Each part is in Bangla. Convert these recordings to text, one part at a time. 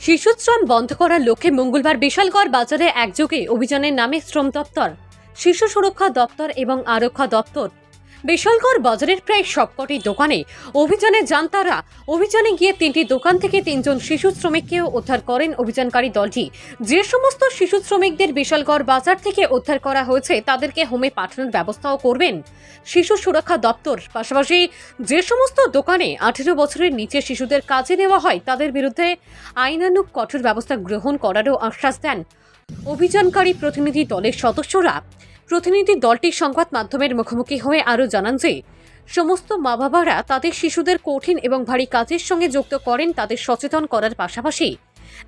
শিশুশ্রম বন্ধ করার লক্ষ্যে মঙ্গলবার বিশালগড় বাজারে একযোগে অভিযানের নামে শ্রম দপ্তর, শিশু সুরক্ষা দপ্তর এবং আরক্ষা দপ্তর বিশালগড় বাজারের প্রায় সবকটি দোকানে অভিযানে যান তারা অভিযানে গিয়ে তিনটি দোকান থেকে তিনজন শিশু শ্রমিককেও উদ্ধার করেন অভিযানকারী দলটি। যে সমস্ত শিশু শ্রমিকদের বিশালগড় বাজার থেকে উদ্ধার করা হয়েছে, তাদেরকে হোমে পাঠানোর ব্যবস্থাও করবেন। শিশু সুরক্ষা দপ্তর, পাশাপাশি যে সমস্ত দোকানে আঠেরো বছরের নিচে শিশুদের কাজে নেওয়া হয়, তাদের বিরুদ্ধে আইনানুগ কঠোর ব্যবস্থা গ্রহণ করারও আশ্বাস দেন। অভিযানকারী প্রতিনিধি দলের সদস্যরা প্রতিনিধি দলটি সংবাদ মাধ্যমের মুখোমুখি হয়ে আরও জানান যে, সমস্ত মা বাবারা তাদের শিশুদের কঠিন এবং ভারী কাজের সঙ্গে যুক্ত করেন তাদের সচেতন করার পাশাপাশি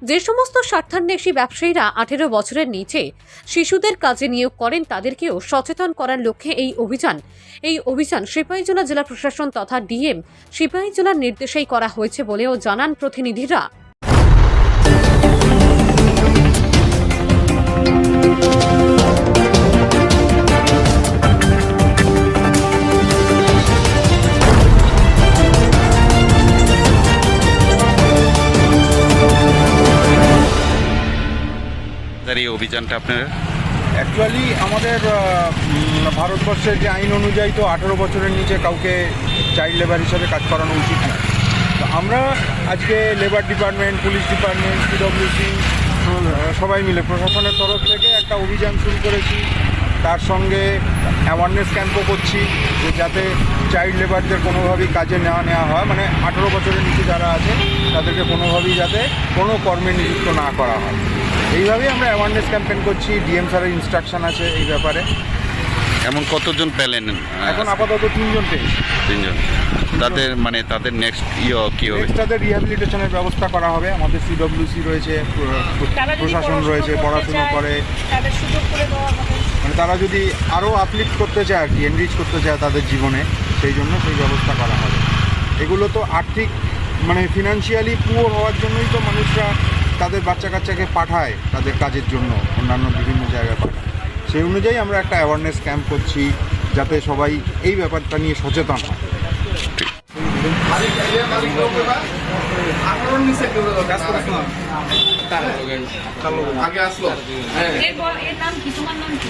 যে সমস্ত স্বার্থান্বেষী ব্যবসায়ীরা আঠেরো বছরের নিচে শিশুদের কাজে নিয়োগ করেন তাদেরকেও সচেতন করার লক্ষ্যে এই অভিযান। এই অভিযান সিপাহীজলা জেলা প্রশাসন তথা ডিএম সিপাহীজলার নির্দেশেই করা হয়েছে বলেও জানান প্রতিনিধিরা। এই অভিযানটা আপনার? অ্যাকচুয়ালি আমাদের ভারতবর্ষের যে আইন অনুযায়ী তো আঠেরো বছরের নিচে কাউকে চাইল্ড লেবার হিসাবে কাজ করানো উচিত না। তো আমরা আজকে labour department police department PWC সবাই মিলে প্রশাসনের তরফ থেকে একটা অভিযান শুরু করেছি। তার সঙ্গে অ্যাওয়ারনেস ক্যাম্পও করছি যে যাতে চাইল্ড লেবারদের কোনোভাবেই কাজে নেওয়া নেওয়া হয়। মানে আঠেরো বছরের নিচে যারা আছে তাদেরকে কোনোভাবেই যাতে কোনো কর্মে নিযুক্ত না করা হয়। এইভাবেই আমরা অ্যাওয়ারনেস ক্যাম্পেইন করছি ডিএম স্যারের ইনস্ট্রাকশন আছে এই ব্যাপারে। এমন কতজন পেলেন? এখন আপাতত তিনজন পেয়েছি। তিনজন। তাদের মানে তাদের নেক্সট ইয়ে কি হবে? তাদের রিহ্যাবিলিটেশনের ব্যবস্থা করা হবে। আমাদের সিডব্লিউসি রয়েছে প্রশাসন রয়েছে পড়াশুনো করে। তাদের সুযোগ করে দেওয়া হবে। মানে তারা যদি আরও আপলিফ্ট করতে চায় আর কি এনরিচ করতে চায় তাদের জীবনে সেই জন্য সেই ব্যবস্থা করা হবে। এগুলো তো আর্থিক মানে ফিনান্সিয়ালি পুয়ার হওয়ার জন্যই তো মানুষরা তাদের বাচ্চা কাচ্চাকে পাঠায় তাদের কাজের জন্য অন্যান্য বিভিন্ন জায়গায় পাঠায়। সেই অনুযায়ী আমরা একটা অ্যাওয়ারনেস ক্যাম্প করছি যাতে সবাই এই ব্যাপারটা নিয়ে সচেতন হয়। আগে আসলো। হ্যাঁ এর এর নাম কি? তোমার নাম কি?